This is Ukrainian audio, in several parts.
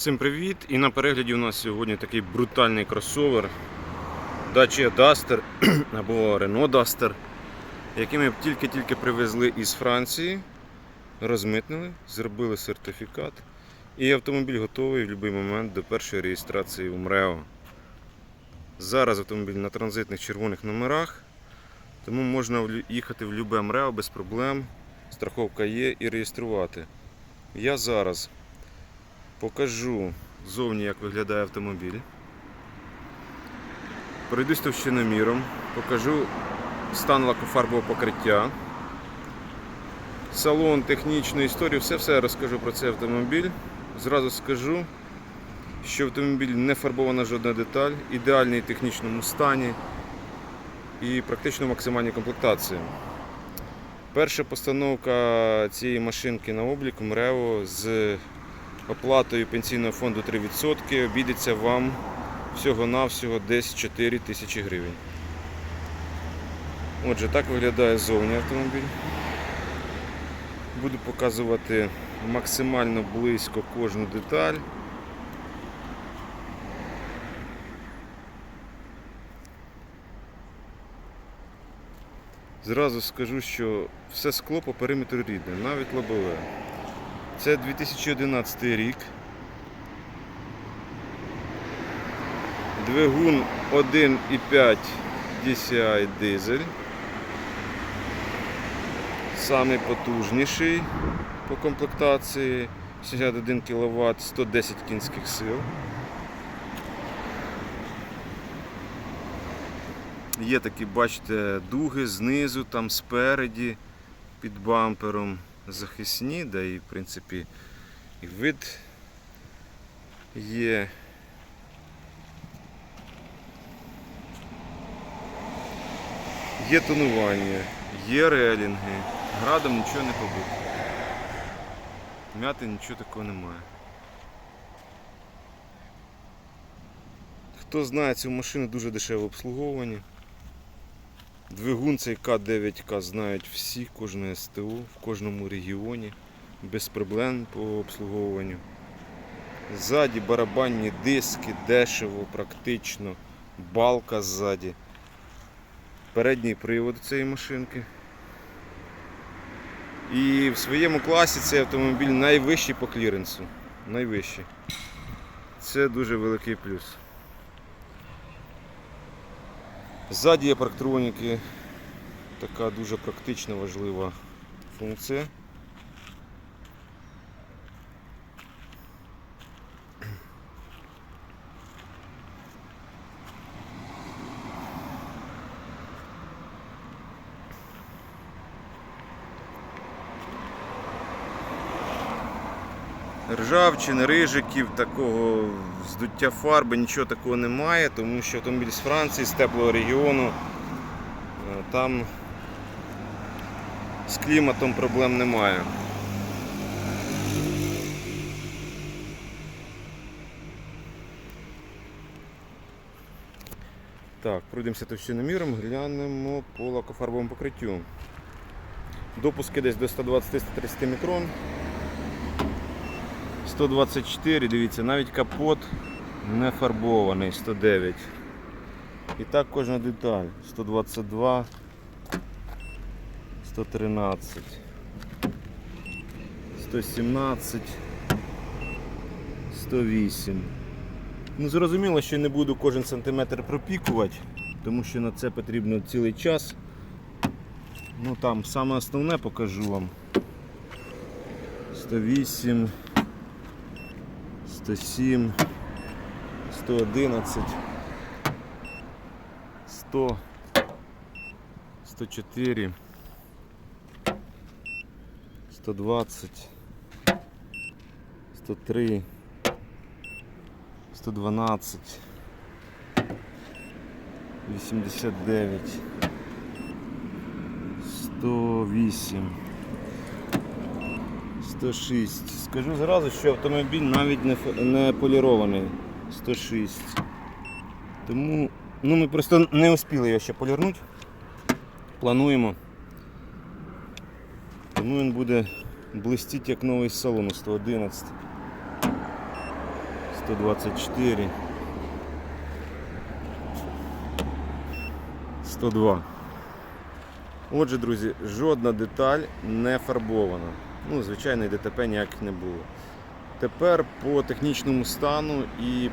Всім привіт! І на перегляді у нас сьогодні такий брутальний кросовер Dacia Duster або Renault Duster, який ми тільки-тільки привезли із Франції, розмитнили, зробили сертифікат. І автомобіль готовий в будь-який момент до першої реєстрації у МРЕО. Зараз автомобіль на транзитних червоних номерах, тому можна їхати в будь-яке МРЕО без проблем. Страховка є і реєструвати. Я зараз Покажу зовні, як виглядає автомобіль. Пройдусь товщиноміром, покажу стан лакофарбового покриття, салон, технічну історію, все-все розкажу про цей автомобіль. Зразу скажу, що автомобіль не фарбована жодна деталь, ідеальний в технічному стані і практично максимальній комплектації. Перша постановка цієї машинки на облік МРЕО з оплатою пенсійного фонду 3% обійдеться вам всього-навсього десь 4 тисячі гривень. Отже, так виглядає зовні автомобіль. Буду показувати максимально близько кожну деталь. Зразу скажу, що все скло по периметру рідне, навіть лобове. Це 2011 рік. Двигун 1,5 DCI дизель. Самий потужніший по комплектації. 61 кВт, 110 кінських сил. Є такі, бачите, дуги знизу, там спереді, під бампером захисні, да і в принципі і вид є. Є тонування, є релінги, градом нічого не побито. М'яти нічого такого немає. Хто знає цю машину дуже дешеве обслуговування. Двигун цей К9К знають всі, кожне СТО в кожному регіоні, без проблем по обслуговуванню. Ззаді барабанні диски, дешево, практично, балка ззаді. Передній привод цієї машинки. І в своєму класі цей автомобіль найвищий по кліренсу. Найвищий. Це дуже великий плюс. Ззаді є парктроніки, така дуже практична важлива функція. Ржавчин, рижиків, такого здуття фарби, нічого такого немає, тому що автомобіль з Франції, з теплого регіону, е, там з кліматом проблем немає. Так, пройдемося товщиноміром, глянемо по лакофарбовому покриттю. Допуски десь до 120-130 мікрон. 124, дивіться, навіть капот не фарбований, 109. І так кожна деталь. 122, 113, 117, 108. Ну, зрозуміло, що не буду кожен сантиметр пропікувати, тому що на це потрібно цілий час. Ну там саме основне покажу вам. 108. 107, 111, 100, 104, 120, 103, 112, 89, 108. 106. Скажу зразу, що автомобіль навіть не, не полірований. 106. Тому ну, ми просто не успіли його ще полірнути. Плануємо. Тому він буде блистіти як новий з салону 111. 124. 102. Отже, друзі, жодна деталь не фарбована. Ну, звичайно, ДТП ніяких не було. Тепер по технічному стану і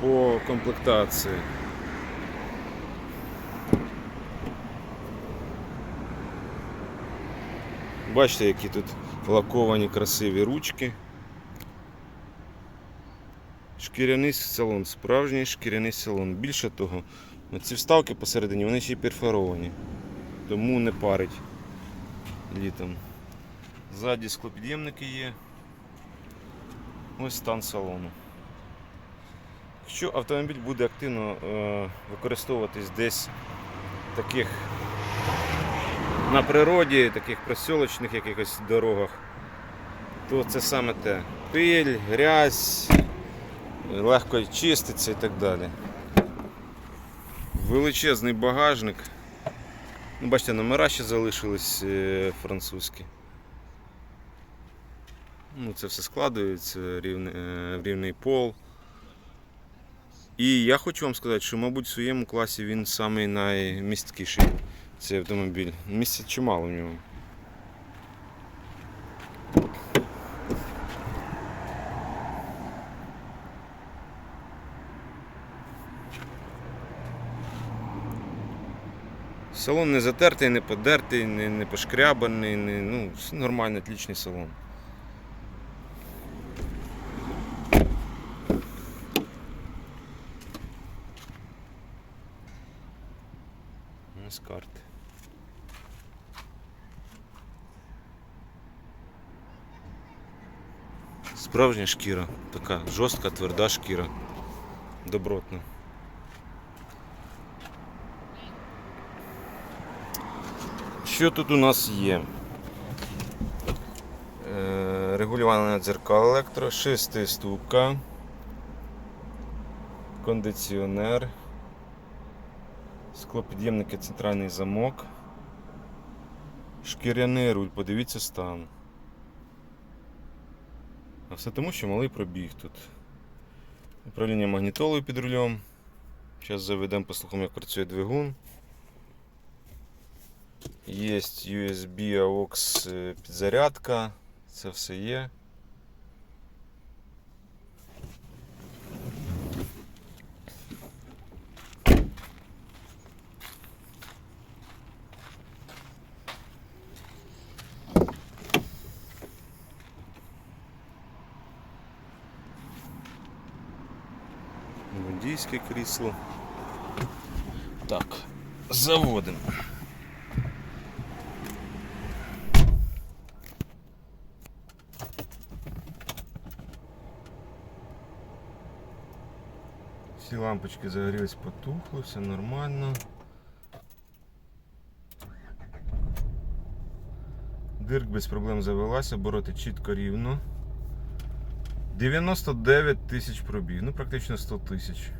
по комплектації. Бачите, які тут лаковані красиві ручки. Шкіряний салон, справжній шкіряний салон. Більше того, ці вставки посередині вони ще й перфоровані, тому не парить літом. Ззаді склопід'ємники є. Ось стан салону. Якщо автомобіль буде активно е, використовуватись десь таких на природі, таких присілочних якихось дорогах, то це саме те. Пиль, грязь, легко чиститься і так далі. Величезний багажник. Ну, Бачите, номера ще залишились е, французькі. Ну, це все складується, рівний, е, рівний пол. І я хочу вам сказати, що, мабуть, в своєму класі він самий наймісткіший цей автомобіль. Місця чимало в нього. Салон не затертий, не подертий, не, не пошкрябаний, не, ну, нормальний, отличний салон. Ось карти. Справжня шкіра, така жорстка, тверда шкіра. Добротна. Що тут у нас є? Е, Регулювання дзеркал електро, шестиступка, кондиціонер, склопід'ємники, центральний замок, шкіряний руль, подивіться стан. А все тому, що малий пробіг тут. Управління магнітолою під рулем. Зараз заведемо, послухаємо, як працює двигун. Є USB AUX е, підзарядка. Це все є. Водійське крісло. Так, заводимо. Всі лампочки загорілись, потухли, все нормально. Дирк без проблем завелася, обороти чітко рівно. 99 тисяч пробіг, ну практично 100 тисяч.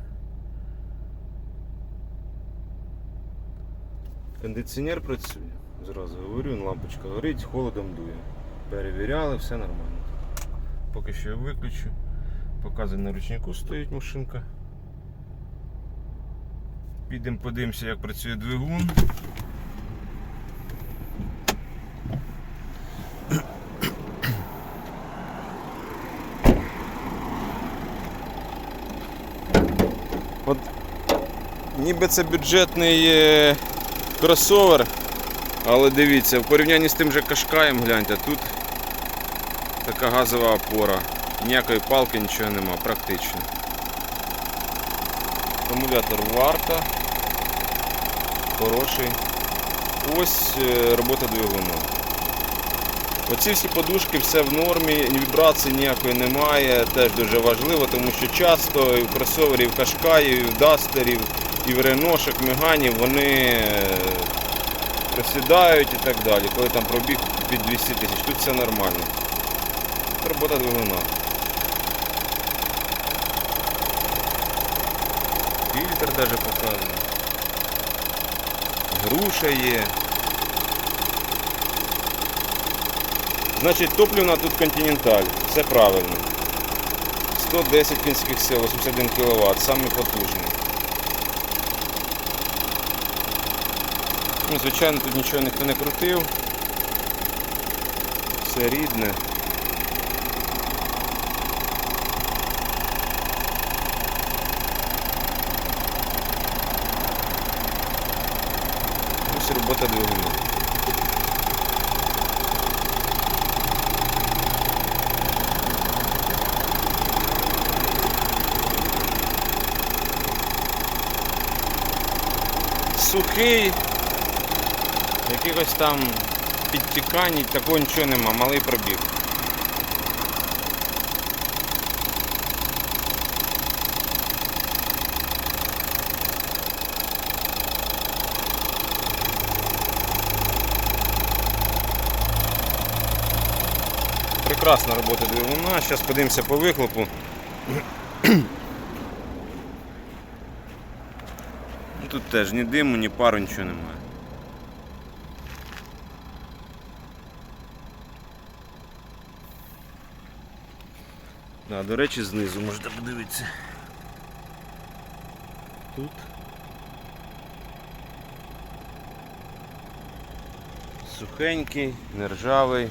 Кондиціонер працює, зразу говорю, лампочка горить, холодом дує. Перевіряли, все нормально. Поки що я виключу. Показує на ручнику стоїть машинка. Підемо подивимося, як працює двигун. От ніби це бюджетний е, кросовер, але дивіться, в порівнянні з тим же кашкаєм, гляньте, тут така газова опора. Ніякої палки, нічого нема, практично. Акумулятор варта. Хороший. Ось е, робота двигуна. Оці всі подушки, все в нормі, вібрації ніякої немає, теж дуже важливо, тому що часто і в кросоверів, і в кашкаїв, і в дастерів, і в реношок, меганів вони е, просідають і так далі. Коли там пробіг під 200 тисяч, тут все нормально. Це робота двигуна. Фільтр даже показує. Груша є. Значить, топлівна тут континенталь. Все правильно. 110 кінських сил, 81 кВт, самий потужний. Ну, звичайно, тут нічого ніхто не крутив. Все рідне. Ось робота двигуна. Сухий, якихось там підтікань, такого нічого нема, малий пробіг. Прекрасна робота двигуна. Зараз подивимося по вихлопу. Ну, Тут теж ні диму, ні пару, нічого немає. Да, до речі, знизу можете подивитися. Тут. Сухенький, нержавий.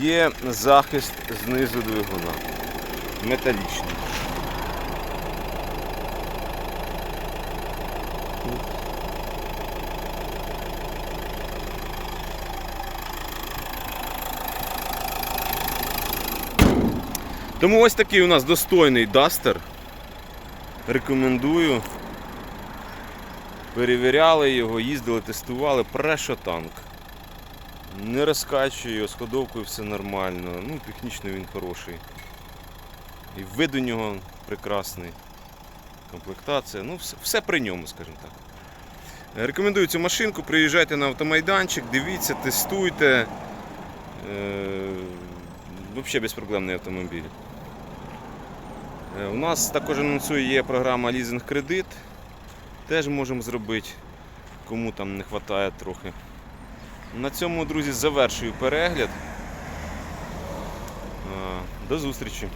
Є захист знизу двигуна. Металічний. Тому ось такий у нас достойний дастер. Рекомендую. Перевіряли його, їздили, тестували, прешо танк. Не розкачує його, з ходовкою все нормально. Ну, технічно він хороший. І вид у нього прекрасний. Комплектація, ну все, все при ньому, скажімо так. Рекомендую цю машинку, приїжджайте на автомайданчик, дивіться, тестуйте. Е, Взагалі безпроблемний автомобіль. Е, У нас також анонсує є програма лізинг кредит. Теж можемо зробити, кому там не вистачає трохи. На цьому, друзі, завершую перегляд. Е, До зустрічі!